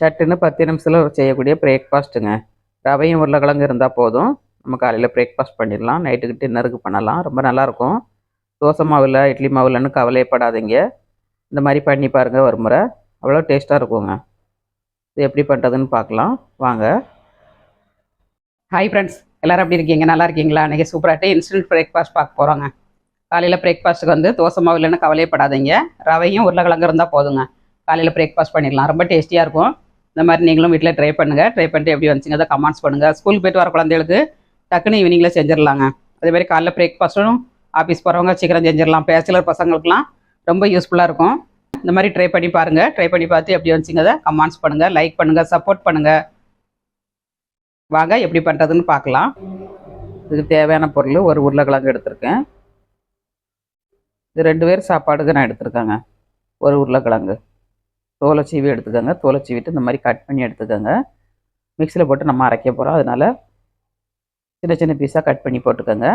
சட்டுன்னு பத்து நிமிஷத்தில் செய்யக்கூடிய பிரேக்ஃபாஸ்ட்டுங்க ரவையும் உருளைக்கிழங்கு இருந்தால் போதும். நம்ம காலையில் பிரேக்ஃபாஸ்ட் பண்ணிடலாம். நைட்டுக்கு டின்னருக்கு பண்ணலாம். ரொம்ப நல்லாயிருக்கும். தோசை மாவு இல்லை இட்லி மாவு இல்லைன்னு கவலையப்படாதீங்க இந்த மாதிரி பண்ணி பாருங்கள் ஒரு முறை. அவ்வளோ டேஸ்ட்டாக இருக்குங்க. இது எப்படி பண்ணுறதுன்னு பார்க்கலாம். வாங்க. ஹாய் ஃப்ரெண்ட்ஸ் எல்லோரும் எப்படி இருக்கீங்க? நல்லா இருக்கீங்களா? இன்றைக்கி சூப்பராகிட்டு இன்ஸ்டன்ட் பிரேக்ஃபாஸ்ட் பார்க்க போகிறோங்க காலையில் பிரேக்ஃபாஸ்ட்டுக்கு வந்து தோசை மாவு இல்லைன்னு கவலையப்படாதீங்க ரவையும் உருளைக்கிழங்கு இருந்தால் போதுங்க. காலையில் பிரேக்ஃபாஸ்ட் பண்ணிடலாம். ரொம்ப டேஸ்டியாக இருக்கும். இந்த மாதிரி நீங்களும் வீட்டில் ட்ரை பண்ணுங்கள் ட்ரை பண்ணிட்டு எப்படி வந்துச்சுங்க அதை கமெண்ட்ஸ் பண்ணுங்கள் ஸ்கூலுக்கு போயிட்டு வர குழந்தைகளுக்கு டக்குன்னு ஈவினிங்கில் செஞ்சிடலாங்க. அதே மாதிரி காலைல பிரேக்ஃபாஸ்ட்டும் ஆஃபீஸ் போகிறவங்க சீக்கிரம் செஞ்சிடலாம். பேச்சுலர் பசங்களுக்குலாம் ரொம்ப யூஸ்ஃபுல்லாக இருக்கும். இந்த மாதிரி ட்ரை பண்ணி பாருங்கள் ட்ரை பண்ணி பார்த்து எப்படி வந்துச்சுங்க அதை கமெண்ட்ஸ் பண்ணுங்கள் லைக் பண்ணுங்கள் சப்போர்ட் பண்ணுங்கள் வாங்க எப்படி பண்ணுறதுன்னு பார்க்கலாம். இதுக்கு தேவையான பொருள் ஒரு உருளைக்கிழங்கு எடுத்திருக்கேன். இது ரெண்டு பேர் சாப்பாடுக்கு நான் எடுத்திருக்கேங்க. ஒரு உருளைக்கிழங்கு. தோலை சீவி எடுத்துக்கோங்க. தோலை சீவிட்டு இந்த மாதிரி கட் பண்ணி எடுத்துக்கோங்க. மிக்சியில் போட்டு நம்ம அரைக்க போகிறோம் அதனால் சின்ன சின்ன பீஸாக கட் பண்ணி போட்டுக்கோங்க.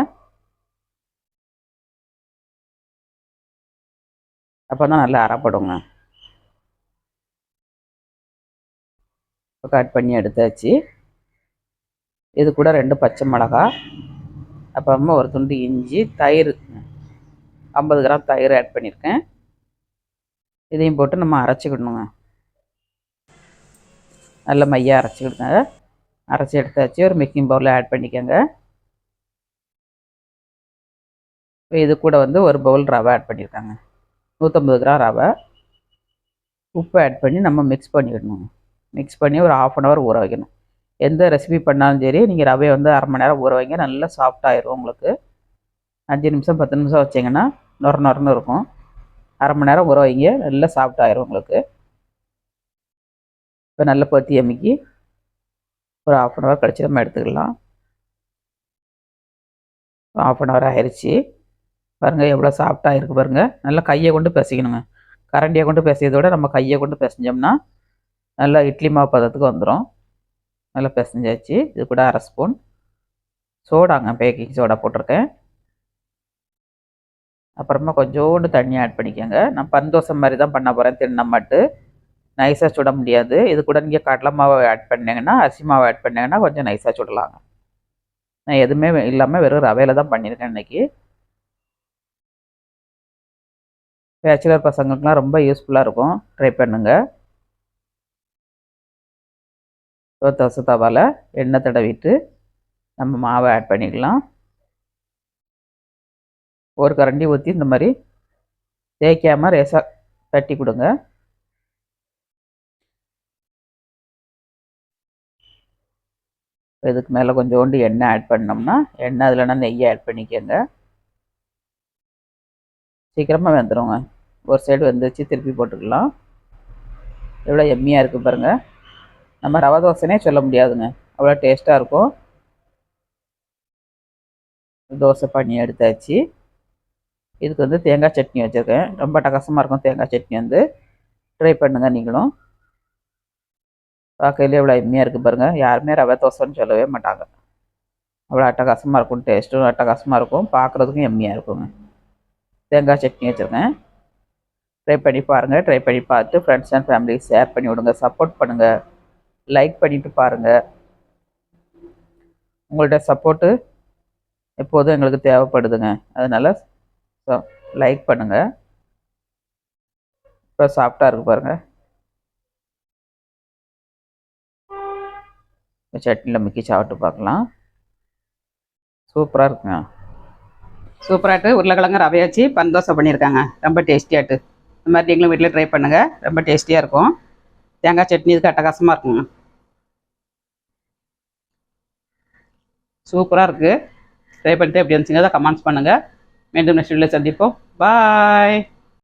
அப்போ தான் நல்லா அரைப்படுங்க. இப்போ கட் பண்ணி எடுத்தாச்சு. இது கூட ரெண்டு பச்சை மிளகா அப்புறமா ஒரு துண்டு இஞ்சி தயிர் ஐம்பது கிராம் தயிர் ஆட் பண்ணியிருக்கேன் இதையும் போட்டு நம்ம அரைச்சிக்கிடணுங்க. நல்ல மையாக அரைச்சிக்கிடுங்க. அரைச்சி எடுத்தாச்சு ஒரு மிக்சிங் பவுலில் ஆட் பண்ணிக்கோங்க. இப்போ இது கூட வந்து ஒரு பவுல் ரவை ஆட் பண்ணியிருக்காங்க. நூற்றம்பது கிராம் ரவை. உப்பு ஆட் பண்ணி நம்ம மிக்ஸ் பண்ணிக்கிடணும் மிக்ஸ் பண்ணி ஒரு ஆஃப் அன் ஹவர் ஊற வைக்கணும். எந்த ரெசிபி பண்ணாலும் சரி நீங்கள் ரவையை வந்து அரை மணி நேரம் ஊற வைங்க. நல்லா சாஃப்டாகிடும் உங்களுக்கு. அஞ்சு நிமிஷம் பத்து நிமிஷம் வச்சிங்கன்னா நொர நொரன்னு இருக்கும். அரை மணி நேரம் ஊற வைங்க. நல்லா சாஃப்டாயிரும் உங்களுக்கு. இப்போ நல்லா பற்றி அமுக்கி ஒரு ஆஃப் அன் ஹவர் கழிச்சு நம்ம எடுத்துக்கலாம். ஆஃப் அன் ஹவர் ஆயிடுச்சு பாருங்கள் எவ்வளோ சாஃப்டாக இருக்குது பாருங்கள் நல்லா கையை கொண்டு பிசைக்கணுங்க. கரண்டியை கொண்டு பிசையதை விட நம்ம கையை கொண்டு பிசைஞ்சோம்னா நல்லா இட்லி மாவு பதத்துக்கு வந்துடும் நல்லா பிசைஞ்சாச்சு. இது கூட அரை ஸ்பூன் சோடாங்க பேக்கிங் சோடா போட்டிருக்கேன். அப்புறமா கொஞ்சோண்டு தண்ணி ஆட் பண்ணிக்கோங்க. நான் பந்தோசை மாதிரி தான் பண்ண போகிறேன் தின்ன மட்டு. நைஸாக சுட முடியாது. இது கூட நீங்கள் கடலை மாவை ஆட் பண்ணிங்கன்னா அரிசி மாவை ஆட் பண்ணிங்கன்னா கொஞ்சம் நைஸாக சுடலாங்க. நான் எதுவுமே இல்லாமல் வெறும் ரவையில் தான் பண்ணியிருக்கேன் இன்றைக்கி பேச்சுலர் பசங்களுக்குலாம் ரொம்ப யூஸ்ஃபுல்லாக இருக்கும். ட்ரை பண்ணுங்கள் தோசை தவாவில் எண்ணெய் தடவிட்டு நம்ம மாவை ஆட் பண்ணிக்கலாம். ஒரு கரண்டி ஊற்றி இந்த மாதிரி தேய்க்காமல் ரேசாக தட்டி கொடுங்க. இதுக்கு மேலே கொஞ்சோண்டு எண்ணெய் ஆட் பண்ணோம்னா எண்ணெய் அதில்னா நெய்யை ஆட் பண்ணிக்கோங்க. சீக்கிரமாக வெந்துடுங்க ஒரு சைடு வெந்துச்சு திருப்பி போட்டுக்கலாம். எவ்வளோ எம்மியாக இருக்குது பாருங்கள் நம்ம ரவா தோசைனே சொல்ல முடியாதுங்க. அவ்வளோ டேஸ்ட்டாக இருக்கும். தோசை பண்ணி எடுத்தாச்சு. இதுக்கு வந்து தேங்காய் சட்னி வச்சுருக்கேன். ரொம்ப டகசமாக இருக்கும் தேங்காய் சட்னி வந்து. ட்ரை பண்ணுங்கள் நீங்களும். பார்க்கையிலே எவ்வளோ எம்மியாக இருக்குது பாருங்கள் யாருமே ரவை தோசைன்னு சொல்லவே மாட்டாங்க. அவ்வளோ அட்டகாசமாக இருக்கும் டேஸ்ட்டும் அட்டகாசமாக இருக்கும். பார்க்குறதுக்கும் எம்மியாக இருக்குங்க. தேங்காய் சட்னி வச்சுருக்கேன். ட்ரை பண்ணி பாருங்கள் ட்ரை பண்ணி பார்த்து ஃப்ரெண்ட்ஸ் அண்ட் ஃபேமிலி ஷேர் பண்ணி விடுங்க. சப்போர்ட் பண்ணுங்கள் லைக் பண்ணிவிட்டு பாருங்கள் உங்கள்ட்ட சப்போர்ட்டு எப்போதும் எங்களுக்கு தேவைப்படுதுங்க. அதனால் லைக் பண்ணுங்கள் இப்போ சாஃப்டாக இருக்கு பாருங்கள் சட்னியில் முக்கி சாப்பிட்டு பார்க்கலாம். சூப்பராக இருக்குங்க. சூப்பராகிட்டு உருளைக்கிழங்கு ரவை வச்சு பந்தோசை பண்ணியிருக்காங்க. ரொம்ப டேஸ்டியாகிட்டு இந்த மாதிரி நீங்களும் வீட்டில் ட்ரை பண்ணுங்கள் ரொம்ப டேஸ்டியாக இருக்கும். தேங்காய் சட்னி இதுக்கு அட்டகாசமாக இருக்குங்க. சூப்பராக இருக்குது ட்ரை பண்ணிட்டு எப்படி இருந்துச்சுங்க அதை கமெண்ட்ஸ் பண்ணுங்கள் மீண்டும் நெக்ஸ்ட் வீடியோவில் சந்திப்போம் பாய்